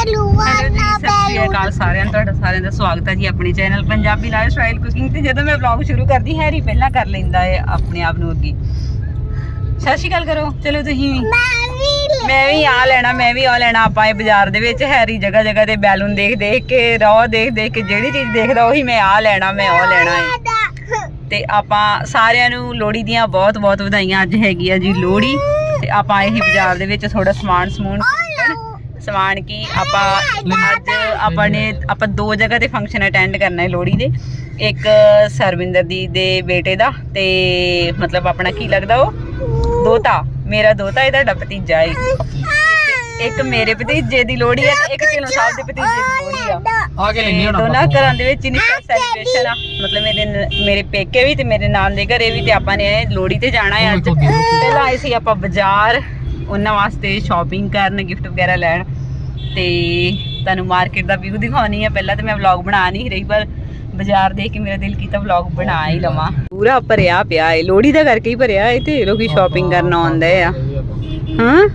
ਸਤਿ ਸ਼੍ਰੀ ਅਕਾਲ ਸਾਰਿਆਂ ਨੂੰ ਤੁਹਾਡਾ ਸਾਰਿਆਂ ਦਾ ਸਵਾਗਤ ਹੈ ਜੀ ਆਪਣੇ channel Punjabi lifestyle cooking ਤੇ। ਜਦੋਂ ਮੈਂ ਵਲੌਗ ਸ਼ੁਰੂ ਕਰਦੀ ਹੈਰੀ ਪਹਿਲਾਂ ਕਰ ਲੈਂਦਾ ਹੈ ਆਪਣੇ ਆਪ ਨੂੰ ਅੱਗੇ। ਸਤਿ ਸ਼੍ਰੀ ਅਕਾਲ ਕਰੋ ਚਲੋ ਤੁਸੀਂ ਵੀ। ਮੈਂ ਵੀ ਆ ਲੈਣਾ ਮੈਂ ਵੀ ਆ ਲੈਣਾ ਆਪਾਂ ਇਹ ਬਾਜ਼ਾਰ ਦੇ ਵਿੱਚ ਹੈਰੀ ਜਗ੍ਹਾ ਜਗ੍ਹਾ ਤੇ ਬੈਲੂਨ ਦੇਖ ਦੇਖ ਕੇ ਰੋ ਦੇਖ ਦੇਖ ਕੇ ਜਿਹੜੀ ਚੀਜ਼ ਦੇਖਦਾ ਉਹੀ ਮੈਂ ਆ ਲੈਣਾ ਮੈਂ ਉਹ ਲੈਣਾ ਹੈ। ਤੇ ਆਪਾਂ ਸਾਰਿਆਂ ਨੂੰ ਲੋਹੜੀ ਦੀਆਂ ਬਹੁਤ ਬਹੁਤ ਵਧਾਈਆਂ ਅੱਜ ਹੈਗੀ ਆ ਜੀ ਲੋਹੜੀ। ਤੇ ਆਪਾਂ ਇਹੀ ਬਾਜ਼ਾਰ ਦੇ ਵਿੱਚ ਥੋੜਾ ਸਮਾਨ ਸਮੂਨ ਸਮਾਨ ਕੀ ਆਪਾਂ ਅੱਜ ਆਪਾਂ ਨੇ ਆਪਾਂ ਦੋ ਜਗ੍ਹਾ ਤੇ ਫੰਕਸ਼ਨ ਅਟੈਂਡ ਕਰਨਾ ਹੈ ਲੋਹੜੀ ਦੇ। ਇੱਕ ਸਰਵਿੰਦਰ ਦੀ ਦੇ ਬੇਟੇ ਦਾ ਤੇ ਮਤਲਬ ਆਪਣਾ ਕੀ ਲੱਗਦਾ ਉਹ? ਦੋਤਾ। ਮੇਰਾ ਦੋਤਾ ਇਹ ਤੁਹਾਡਾ ਭਤੀਜਾ ਹੈ ਇੱਕ ਮੇਰੇ ਭਤੀਜੇ ਦੀ ਲੋਹੜੀ ਹੈ ਤੇ ਇੱਕ ਢਿੱਲੋਂ ਸਾਹਿਬ ਦੇ ਭਤੀਜੇ ਦੀ ਲੋਹੜੀ ਆ। ਆ ਕੇ ਲੈਣੀ ਹੁਣ ਦੋਨਾਂ ਘਰਾਂ ਦੇ ਵਿੱਚ ਇਨੀ ਸੈਲੀਬ੍ਰੇਸ਼ਨ ਆ। ਮਤਲਬ ਮੇਰੇ ਮੇਰੇ ਪੇਕੇ ਵੀ ਤੇ ਮੇਰੇ ਨਾਨ ਦੇ ਘਰੇ ਵੀ ਤੇ ਆਪਾਂ ਨੇ ਲੋਹੜੀ ਤੇ ਜਾਣਾ ਹੈ ਅੱਜ। ਪਹਿਲਾਂ ਆਏ ਸੀ ਆਪਾਂ ਬਾਜ਼ਾਰ। ਉਹਨਾਂ ਵਾਸਤੇ ਸ਼ਾਪਿੰਗ ਕਰਨ ਗਿਫਟ ਵਗੈਰਾ ਲੈਣ। ਤੇ ਤੁਹਾਨੂੰ ਮਾਰਕੀਟ ਦਾ ਵਿਊ ਦਿਖਾਉਣੀ ਹੈ ਪਹਿਲਾਂ ਤੇ ਮੈਂ ਵਲੌਗ ਬਣਾ ਨਹੀਂ ਰਹੀ ਪਰ ਬਾਜ਼ਾਰ ਦੇਖ ਕੇ ਮੇਰਾ ਦਿਲ ਕੀਤਾ ਵਲੌਗ ਬਣਾ ਹੀ ਲਵਾਂ। ਪੂਰਾ ਭਰਿਆ ਪਿਆ ਏ ਲੋਹੜੀ ਦਾ ਕਰਕੇ ਹੀ ਭਰਿਆ ਏ ਤੇ ਲੋਕੀ ਸ਼ਾਪਿੰਗ ਕਰਨ ਆਉਂਦੇ ਆ। ਹਾਂ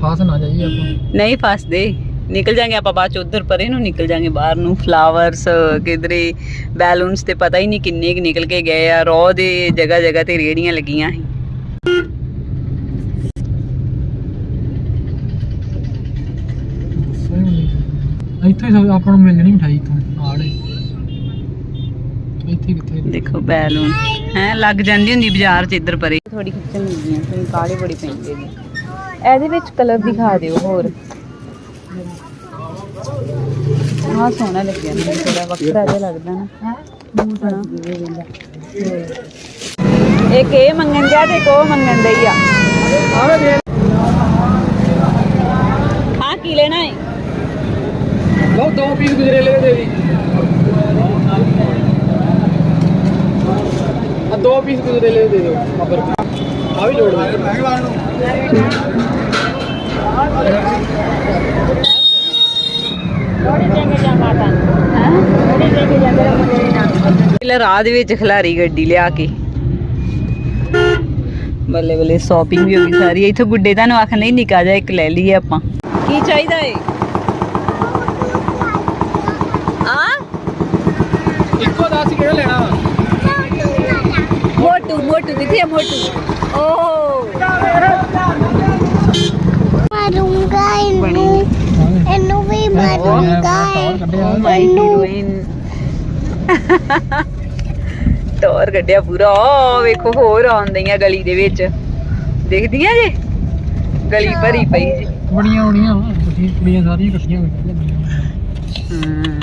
ਫਾਸ ਨਾ ਜਾਈਏ ਆਪਾਂ। ਨਹੀਂ ਫਸਦੇ। ਨਿਕਲ ਜਾਾਂਗੇ ਆਪਾਂ ਬਾਅਦ ਚ ਉਧਰ ਪਰੇ ਨੂੰ ਨਿਕਲ ਜਾਾਂਗੇ ਬਾਹਰ ਨੂੰ। ਫਲਾਵਰਸ ਕਿਧਰੇ ਬੈਲੂਨਸ ਤੇ ਪਤਾ ਹੀ ਨਹੀਂ ਕਿੰਨੇ ਕੁ ਨਿਕਲ ਕੇ ਗਏ ਆ। ਰੋ ਦੇ ਜਗ੍ਹਾ ਜਗ੍ਹਾ ਤੇ ਰੇੜੀਆਂ ਲੱਗੀਆਂ ਸੀ। ਇੱਥੇ ਹੀ ਆਪਾਂ ਨੂੰ ਮਿਲ ਜਣੀ ਮਠਾਈ ਇੱਥੋਂ ਆੜੇ ਇੱਥੇ ਕਿੱਥੇ? ਦੇਖੋ ਬੈਲੂਨ। ਹੈ ਲੱਗ ਜਾਂਦੀ ਹੁੰਦੀ ਬਾਜ਼ਾਰ ਚ ਇੱਧਰ ਪਰੇ। ਥੋੜੀ ਖਿੱਚਣ ਲੱਗੀਆਂ ਤੇ ਕਾਲੇ ਬੜੀ ਪੈਂਦੇ ਨੇ। ਇਹਦੇ ਵਿੱਚ ਕਲਰ ਦਿਖਾ ਦਿਓ ਹੋਰ। ਆਹ ਸੋਹਣਾ ਲੱਗਿਆ ਮੈਨੂੰ ਥੋੜਾ ਵੱਖਰਾ ਜਿਹਾ ਲੱਗਦਾ ਨਾ। ਹੈ? ਇੱਕ ਇਹ ਮੰਗਣ ਦਿਆ ਤੇ ਉਹ ਮੰਗਣ ਦਈ ਆ। ਹਾਂ ਕੀ ਲੈਣਾ ਹੈ ਲਓ ਦੋ ਪੀਸ ਗਜਰੇਲੇ ਦੇ ਦੇ ਆ ਦੋ ਪੀਸ ਗਜਰੇਲੇ ਦੇ ਦਿਓ ਅਬਰ ਆ ਵੀ ਜੋੜ ਦੇ। ਪਹਿਲਾਂ ਰਾਹ ਦੇ ਵਿੱਚ ਖਿਲਾਰੀ ਗੱਡੀ ਲਿਆ ਕੇ। ਬੱਲੇ ਬੱਲੇ ਸ਼ਾਪਿੰਗ ਵੀ ਹੋ ਗਈ ਸਾਰੀ। ਇੱਥੋਂ ਗੁੱਡੇ ਤੁਹਾਨੂੰ ਆਖਣ ਨਹੀਂ ਨਿਕਾ ਜਾ ਇੱਕ ਲੈ ਲਈਏ ਆਪਾਂ। ਕੀ ਚਾਹੀਦਾ ਏ ਆ ਇੱਕੋ ਦੱਸ ਕਿਹੜਾ ਲੈਣਾ ਮੋਟੂ ਮੋਟੂ ਕਿੱਥੇ ਆ ਮੋਟੂ ਓ ਮਾਰੂੰਗਾ ਬਣੀ ਇਹਨੂੰ ਇਹਨੂੰ ਵੀ ਮਾਰੂੰਗਾ ਓ ਮਾਈ ਹੀਰੋਇਨ ਟੋਰ ਗੱਡਿਆ ਪੂਰਾ ਓ ਵੇਖੋ ਹੋਰ ਆਉਂਦੀਆਂ ਗਲੀ ਦੇ ਵਿੱਚ ਦੇਖਦੀਆਂ ਜੇ ਗਲੀ ਭਰੀ ਪਈ ਜੀ ਬੜੀਆਂ ਹੋਣੀਆਂ ਤੁਸੀਂ ਕੁੜੀਆਂ ਸਾਰੀਆਂ ਇਕੱਠੀਆਂ ਹੋ ਜਾਂਦੀਆਂ ਹਮ।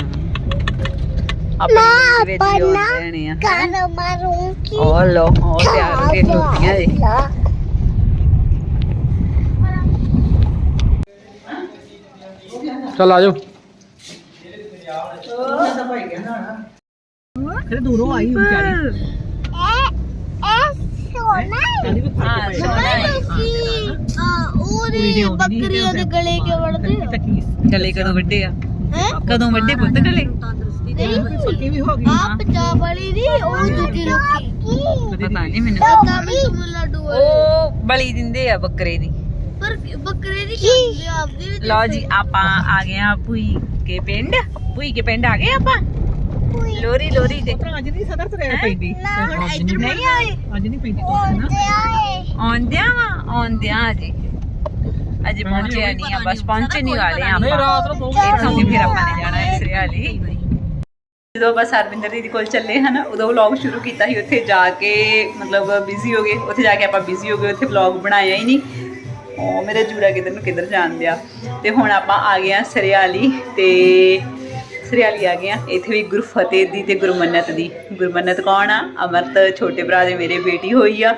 ਆਪਣੇ ਵਿੱਚ ਹੀ ਹੋ ਜਾਣੇ ਆ ਕਰ ਮਾਰੂੰਗੀ। ਉਹ ਲੋ ਉਹ ਤਿਆਰ ਹੋ ਕੇ ਲੋਟੀਆਂ ਜੀ। ਚੱਲ ਆ ਜਾਓ। ਇਹ ਸੋਨਾ ਹੈ। ਹਾਂ ਸੋਹਣਾ ਹੈ। ਤੁਸੀਂ ਆ ਉਹਦੇ ਬੱਕਰੀਆਂ ਦੇ ਗਲੇ ਕੇ ਵੜਦੇ ਹੋ ਗਲੇ ਕਦੋਂ ਵੱਡੇ ਆ? ਕਦੋਂ ਵੱਡੇ ਪੁੱਤ ਗਲੇ? ਆ ਪੰਜਾਬ ਵਾਲੀ ਦੀ ਉਹ ਦੂਜੀ ਲੋਕੀ ਪਤਾ ਨਹੀਂ ਮੈਨੂੰ। ਪਤਾ ਵੀ ਤੁਮ ਲੱਡੂ ਆ। ਉਹ ਬਲੀ ਦਿੰਦੇ ਆ ਬੱਕਰੇ ਦੀ। ਪਰ ਬੱਕਰੇ ਦੀ ਕੀ? ਆਪਦੀ ਵੀ ਲਓ ਜੀ ਆਪਾਂ ਆ ਗਏ ਆ ਭੂਈ ਕੇ ਪਿੰਡ। ਭੂਈ ਕੇ ਪਿੰਡ ਆ ਗਏ ਆਪਾਂ? ਲੋਰੀ ਲੋਰੀ ਤੇ। ਅੱਜ ਨਹੀਂ ਸਦਰ ਤੇ ਪੈਂਦੀ। ਹੁਣ ਇੱਧਰ ਨਹੀਂ ਆਏ ਅੱਜ ਨਹੀਂ ਪੈਂਦੀ ਬੋਲਦੇ ਆਏ ਆਉਂਦਿਆਂ ਵਾ ਆਉਂਦਿਆਂ ਜੀ ਅਜੇ ਪਹੁੰਚਿਆ ਨਹੀਂ ਆ ਬਸ ਪਹੁੰਚੇ ਨਹੀਂ ਵਾਲੇ ਆ ਨਹੀਂ। ਆਪਾਂ। ਰਾਤ ਨੂੰ ਫਿਰ ਆਪਾਂ ਨੇ ਜਾਣਾ ਹੈ ਸਰਿਆਲੀ ਜਦੋਂ ਬਸ ਹਰਵਿੰਦਰ ਦੀਦੀ ਕੋਲ ਚੱਲੇ ਹਨ, ਉਦੋਂ ਵਲੌਗ ਸ਼ੁਰੂ ਕੀਤਾ ਸੀ, ਉੱਥੇ ਜਾ ਕੇ ਮਤਲਬ ਬਿਜ਼ੀ ਹੋ ਗਏ। ਉੱਥੇ ਜਾ ਕੇ ਆਪਾਂ ਬਿਜ਼ੀ ਹੋ ਗਏ, ਉੱਥੇ ਵਲੌਗ ਬਣਾਇਆ ਹੀ ਨਹੀਂ। ਉਹ ਮੇਰੇ ਜੂੜਾ ਕਿਧਰ ਨੂੰ ਕਿਧਰ ਜਾਂਦੇ ਆ ਤੇ ਹੁਣ ਆਪਾਂ ਆ ਗਏ ਆ ਸਰਿਆਲੀ ਤੇ ਸਰਿਆਲੀ ਆ ਗਏ ਆ ਇੱਥੇ ਵੀ ਗੁਰਫਤਿਹ ਦੀ ਤੇ ਗੁਰਮੰਨਤ ਦੀ। ਗੁਰਮੰਨਤ ਕੌਣ ਆ? ਅਮਰਤ ਛੋਟੇ ਭਰਾ ਦੇ ਮੇਰੇ ਬੇਟੀ ਹੋਈ ਆ।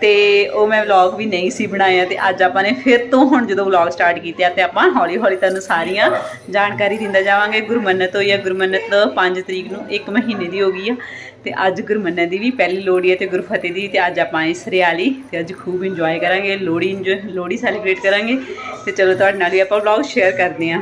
ਤੇ ਉਹ ਮੈਂ ਵਲੌਗ ਵੀ ਨਹੀਂ ਸੀ ਬਣਾਇਆ ਤੇ ਅੱਜ ਆਪਾਂ ਨੇ ਫਿਰ ਤੋਂ ਹੁਣ ਜਦੋਂ ਵਲੌਗ ਸਟਾਰਟ ਕੀਤੇ ਤੇ ਆਪਾਂ ਹੌਲੀ ਹੌਲੀ ਤੁਹਾਨੂੰ ਸਾਰੀਆਂ ਜਾਣਕਾਰੀ ਦਿੰਦਾ ਜਾਵਾਂਗੇ। ਗੁਰਮੰਨਤ ਹੋਈ ਆ ਗੁਰਮੰਨਤ 5 ਤਰੀਕ ਨੂੰ 1 ਮਹੀਨੇ ਦੀ ਹੋ ਗਈ ਆ ਤੇ ਅੱਜ ਗੁਰਮੰਨਤ ਦੀ ਵੀ ਪਹਿਲੀ ਲੋਹੜੀ ਹੈ ਤੇ ਗੁਰਫਤਿਹ ਦੀ ਤੇ ਅੱਜ ਆਪਾਂ ਇਸ ਹਰਿਆਲੀ ਤੇ ਅੱਜ ਖੂਬ ਇੰਜੋਏ ਕਰਾਂਗੇ ਲੋਹੜੀ ਇੰਜੋਏ ਲੋਹੜੀ ਸੈਲੀਬ੍ਰੇਟ ਕਰਾਂਗੇ ਤੇ ਚਲੋ ਤੁਹਾਡੇ ਨਾਲ ਵੀ ਆਪਾਂ ਵਲੌਗ ਸ਼ੇਅਰ ਕਰਦੇ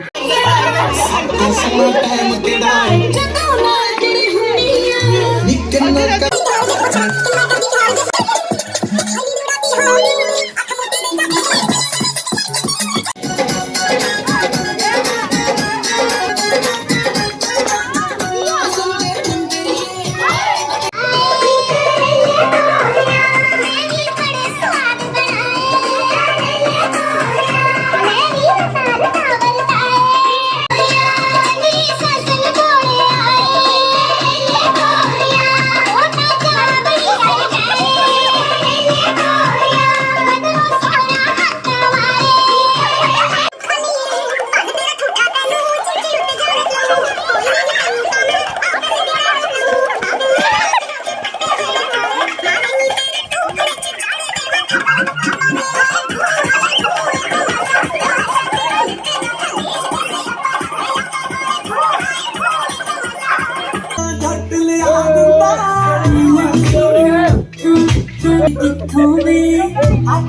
ਹਾਂ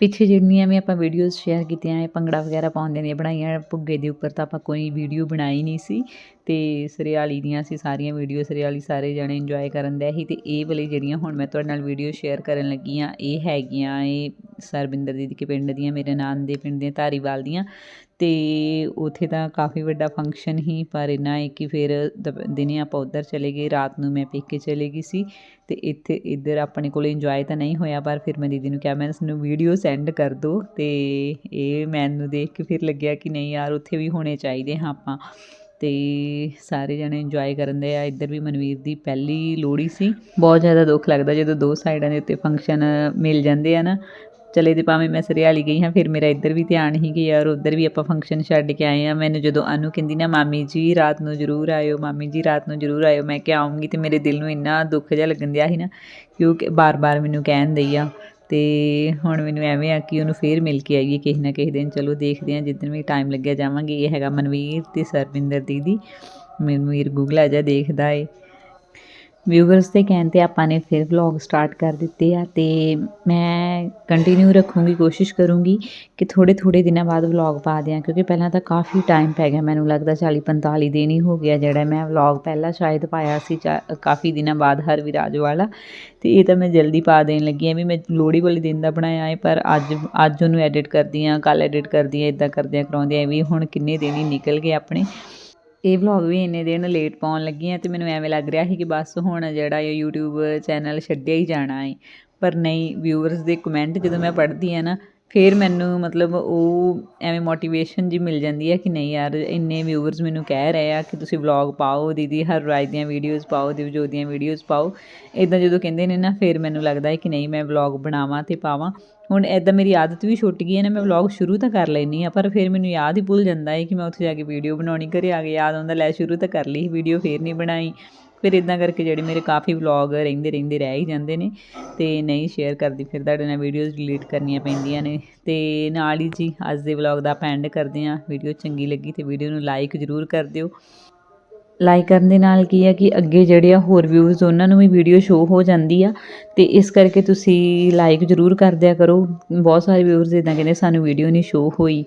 ਪਿੱਛੇ ਜਿੰਨੀਆਂ ਵੀ ਆਪਾਂ ਵੀਡੀਓਜ਼ ਸ਼ੇਅਰ ਕੀਤੀਆਂ, ਇਹ ਭੰਗੜਾ ਵਗੈਰਾ ਪਾਉਂਦੇ ਨੇ ਬਣਾਈਆਂ ਭੁੱਗੇ ਦੇ ਉੱਪਰ ਤਾਂ ਆਪਾਂ ਕੋਈ ਵੀਡੀਓ ਬਣਾਈ ਨਹੀਂ ਸੀ। ਤੇ ਸਰਿਆਲੀ ਦੀਆਂ ਸੀ ਸਾਰੀਆਂ ਵੀਡੀਓ ਸਰਿਆਲੀ ਸਾਰੇ ਜਣੇ ਇੰਜੋਏ ਕਰਨ ਦੇ ਸੀ। ਤੇ ਇਹ ਵਾਲੀ ਜਿਹੜੀਆਂ ਹੁਣ ਮੈਂ ਤੁਹਾਡੇ ਨਾਲ ਵੀਡੀਓ ਸ਼ੇਅਰ ਕਰਨ ਲੱਗੀ ਆ, ਇਹ ਹੈਗੀਆਂ, ਇਹ ਸਰਬਿੰਦਰ ਦੀਦੀ ਕੇ ਪਿੰਡ ਦੀਆਂ, ਮੇਰੇ ਨਾਨ ਦੇ ਪਿੰਡ ਦੀਆਂ, ਧਾਰੀਵਾਲ ਦੀਆਂ। ਅਤੇ ਉੱਥੇ ਤਾਂ ਕਾਫੀ ਵੱਡਾ ਫੰਕਸ਼ਨ ਹੀ, ਪਰ ਇੰਨਾ ਹੈ ਕਿ ਫਿਰ ਦੁਪ- ਦਿਨੇ ਆਪਾਂ ਉੱਧਰ ਚਲੇ ਗਏ, ਰਾਤ ਨੂੰ ਮੈਂ ਪੇਕੇ ਚਲੇ ਗਈ ਸੀ ਅਤੇ ਇੱਥੇ ਇੱਧਰ ਆਪਣੇ ਕੋਲ ਇੰਜੋਏ ਤਾਂ ਨਹੀਂ ਹੋਇਆ, ਪਰ ਫਿਰ ਮੈਂ ਦੀਦੀ ਨੂੰ ਕਿਹਾ ਮੈਂ ਇਸਨੂੰ ਵੀਡੀਓ ਸੈਂਡ ਕਰ ਦਿਉ ਅਤੇ ਇਹ ਮੈਨੂੰ ਦੇਖ ਕੇ ਫਿਰ ਲੱਗਿਆ ਕਿ ਨਹੀਂ ਯਾਰ, ਉੱਥੇ ਵੀ ਹੋਣੇ ਚਾਹੀਦੇ ਹਾਂ ਆਪਾਂ। ਅਤੇ ਸਾਰੇ ਜਣੇ ਇੰਜੋਏ ਕਰਨ ਦੇ ਆ। ਇੱਧਰ ਵੀ ਮਨਵੀਰ ਦੀ ਪਹਿਲੀ ਲੋਹੜੀ ਸੀ। ਬਹੁਤ ਜ਼ਿਆਦਾ ਦੁੱਖ ਲੱਗਦਾ ਜਦੋਂ ਦੋ ਸਾਈਡਾਂ ਦੇ ਉੱਤੇ ਫੰਕਸ਼ਨ ਮਿਲ ਜਾਂਦੇ ਆ ਨਾ। ਚਲੇ ਤੇ ਭਾਵੇਂ ਮੈਂ ਸਰਿਆਲੀ ਗਈ ਹਾਂ, ਫਿਰ ਮੇਰਾ ਇੱਧਰ ਵੀ ਧਿਆਨ ਹੀ ਕਿ ਔਰ ਉੱਧਰ ਵੀ ਆਪਾਂ ਫੰਕਸ਼ਨ ਛੱਡ ਕੇ ਆਏ ਆ ਮੈਨੂੰ ਜਦੋਂ ਅਨੂ ਕਹਿੰਦੀ ਨਾ, ਮਾਮੀ ਜੀ, ਰਾਤ ਨੂੰ ਜ਼ਰੂਰ ਆਇਓ, ਮਾਮੀ ਜੀ, ਰਾਤ ਨੂੰ ਜ਼ਰੂਰ ਆਇਓ। ਮੈਂ ਕਿਹਾ, ਆਉਂਗੀ। ਤੇ ਮੇਰੇ ਦਿਲ ਨੂੰ ਇੰਨਾ ਦੁੱਖ ਜਿਹਾ ਲੱਗਣ ਦਿਆ ਸੀ ਨਾ ਕਿਉਂਕਿ ਬਾਰ-ਬਾਰ ਮੈਨੂੰ ਕਹਿਣ ਦਈ ਆ। ਤੇ ਹੁਣ ਮੈਨੂੰ ਐਵੇਂ ਆ ਕਿ ਉਹਨੂੰ ਫੇਰ ਮਿਲ ਕੇ ਆਈਏ ਕਿਸੇ ਨਾ ਕਿਸੇ ਦਿਨ। ਚਲੋ ਦੇਖਦੇ ਆ ਜਿੱਦਣ ਵੀ ਟਾਈਮ ਲੱਗਿਆ ਜਾਵਾਂਗੇ। ਇਹ ਹੈਗਾ ਮਨਵੀਰ ਤੇ ਸਰਵਿੰਦਰ ਦੀਦੀ। ਮਨਵੀਰ ਗੂਗਲ ਆ ਜਾ ਦੇਖਦਾ ਏ। ਵਿਊਵਰਸ ਦੇ ਕਹਿਣ ਤੇ ਆਪਾਂ ਨੇ ਫਿਰ ਵਲੌਗ ਸਟਾਰਟ ਕਰ ਦਿੱਤੇ ਆ ਤੇ ਮੈਂ ਕੰਟੀਨਿਊ ਰੱਖੂੰਗੀ, ਕੋਸ਼ਿਸ਼ ਕਰੂੰਗੀ ਕਿ ਥੋੜੇ ਥੋੜੇ ਦਿਨਾਂ ਬਾਅਦ ਵਲੌਗ ਪਾ ਦਿਆਂ, ਕਿਉਂਕਿ ਪਹਿਲਾਂ ਤਾਂ ਕਾਫੀ ਟਾਈਮ ਪੈ ਗਿਆ ਮੈਨੂੰ ਲੱਗਦਾ 40 45 ਦਿਨ ਹੀ ਹੋ ਗਿਆ ਜਿਹੜਾ ਮੈਂ ਵਲੌਗ ਪਹਿਲਾਂ ਸ਼ਾਇਦ ਪਾਇਆ ਸੀ, ਚਾ- ਕਾਫੀ ਦਿਨਾਂ ਬਾਅਦ ਹਰ ਵਿਰਾਜ ਵਾਲਾ। ਤੇ ਇਹ ਤਾਂ ਮੈਂ ਜਲਦੀ ਪਾ ਦੇਣ ਲੱਗੀ ਆ ਵੀ ਮੈਂ ਲੋਹੜੀ ਵਾਲੇ ਦਿਨ ਦਾ ਬਣਾਇਆ ਹੈ ਪਰ ਅੱਜ ਅੱਜ ਉਹਨੂੰ ਐਡਿਟ ਕਰਦੀ ਆ ਕੱਲ ਐਡਿਟ ਕਰਦੀ ਆ ਇਦਾਂ ਕਰਦਿਆਂ ਕਰਾਉਂਦਿਆਂ ਵੀ ਹੁਣ ਕਿੰਨੇ ਦਿਨ ਹੀ ਨਿਕਲ ਗਏ ਆਪਣੇ। ਇਹ ਵਲੌਗ ਵੀ ਇੰਨੇ ਦਿਨ ਲੇਟ ਪਾਉਣ ਲੱਗੀ ਆ ਤੇ ਮੈਨੂੰ ਐਵੇਂ ਲੱਗ ਰਿਹਾ ਸੀ ਕਿ ਬਸ ਹੁਣ ਜਿਹੜਾ ਇਹ YouTube ਚੈਨਲ ਛੱਡਿਆ ਹੀ ਜਾਣਾ ਹੈ। ਪਰ ਨਹੀਂ ਵਿਊਅਰਸ ਦੇ ਕਮੈਂਟ ਜਦੋਂ ਮੈਂ ਪੜ੍ਹਦੀ ਆ ਨਾ, ਫਿਰ ਮੈਨੂੰ ਮਤਲਬ ਉਹ ਐਵੇਂ ਮੋਟੀਵੇਸ਼ਨ ਜੀ ਮਿਲ ਜਾਂਦੀ ਹੈ ਕਿ ਨਹੀਂ ਯਾਰ, ਇੰਨੇ ਵਿਊਅਰਸ ਮੈਨੂੰ ਕਹਿ ਰਹੇ ਆ ਕਿ ਤੁਸੀਂ ਵਲੌਗ ਪਾਓ, ਦੀਦੀ ਹਰ ਰਾਜ ਦੀਆਂ ਵੀਡੀਓਜ਼ ਪਾਓ ਦਿਵਜੋਤ ਦੀਆਂ ਵੀਡੀਓਜ਼ ਪਾਓ। ਇਦਾਂ ਜਦੋਂ ਕਹਿੰਦੇ ਨੇ ਨਾ, ਫਿਰ ਮੈਨੂੰ ਲੱਗਦਾ ਹੈ ਕਿ ਨਹੀਂ, ਮੈਂ ਵਲੌਗ ਬਣਾਵਾਂ ਤੇ ਪਾਵਾਂ। ਹੁਣ ਐਦਾਂ ਮੇਰੀ ਆਦਤ ਵੀ ਛੁੱਟ ਗਈ ਹੈ ਨਾ, ਮੈਂ ਵਲੌਗ ਸ਼ੁਰੂ ਤਾਂ ਕਰ ਲੈਣੀ ਆ ਪਰ ਫਿਰ ਮੈਨੂੰ ਯਾਦ ਹੀ ਭੁੱਲ ਜਾਂਦਾ ਹੈ ਕਿ ਮੈਂ ਉੱਥੇ ਜਾ ਕੇ ਵੀਡੀਓ ਬਣਾਉਣੀ, ਘਰੇ ਆ ਕੇ ਯਾਦ ਆਉਂਦਾ, ਲੈ ਸ਼ੁਰੂ ਤਾਂ ਕਰ ਲਈ ਵੀਡੀਓ ਫੇਰ ਨਹੀਂ ਬਣਾਈ। ਫਿਰ ਇਦਾਂ ਕਰਕੇ ਜਿਹੜੇ ਮੇਰੇ ਕਾਫੀ ਵਲੌਗ ਰਹਿੰਦੇ ਰਹਿੰਦੇ ਰਹਿ ਹੀ ਜਾਂਦੇ ਨੇ ਤੇ ਨਹੀਂ ਸ਼ੇਅਰ ਕਰਦੀ, ਫਿਰ ਤੁਹਾਡੇ ਨਾਲ ਵੀਡੀਓਜ਼ ਡਿਲੀਟ ਕਰਨੀਆਂ ਪੈਂਦੀਆਂ ਨੇ। ਤੇ ਨਾਲ ਹੀ ਜੀ, ਅੱਜ ਦੇ ਵਲੌਗ ਦਾ ਆਪਾਂ ਐਂਡ ਕਰਦੇ ਹਾਂ। ਵੀਡੀਓ ਚੰਗੀ ਲੱਗੀ ਤੇ ਵੀਡੀਓ ਨੂੰ ਲਾਈਕ ਜ਼ਰੂਰ ਕਰ ਦਿਓ। ਲਾਈਕ ਕਰਨ ਦੇ ਨਾਲ ਕੀ ਆ ਕਿ ਅੱਗੇ ਜਿਹੜੇ ਆ ਹੋਰ ਵਿਊਜ਼ ਉਹਨਾਂ ਨੂੰ ਵੀ ਵੀਡੀਓ ਸ਼ੋ ਹੋ ਜਾਂਦੀ ਆ। ਤੇ ਇਸ ਕਰਕੇ ਤੁਸੀਂ ਲਾਈਕ ਜ਼ਰੂਰ ਕਰ ਦਿਆ ਕਰੋ। ਬਹੁਤ ਸਾਰੇ ਵਿਊਜ਼ ਇਦਾਂ ਕਹਿੰਦੇ ਸਾਨੂੰ ਵੀਡੀਓ ਨਹੀਂ ਸ਼ੋ ਹੋਈ।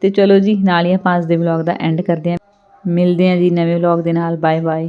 ਤੇ ਚਲੋ ਜੀ, ਨਾਲ ਹੀ ਆਪਾਂ ਅੱਜ ਦੇ ਵਲੌਗ ਦਾ ਐਂਡ ਕਰਦੇ ਹਾਂ। ਮਿਲਦੇ ਹਾਂ ਜੀ ਨਵੇਂ ਵਲੌਗ ਦੇ ਨਾਲ। Bye bye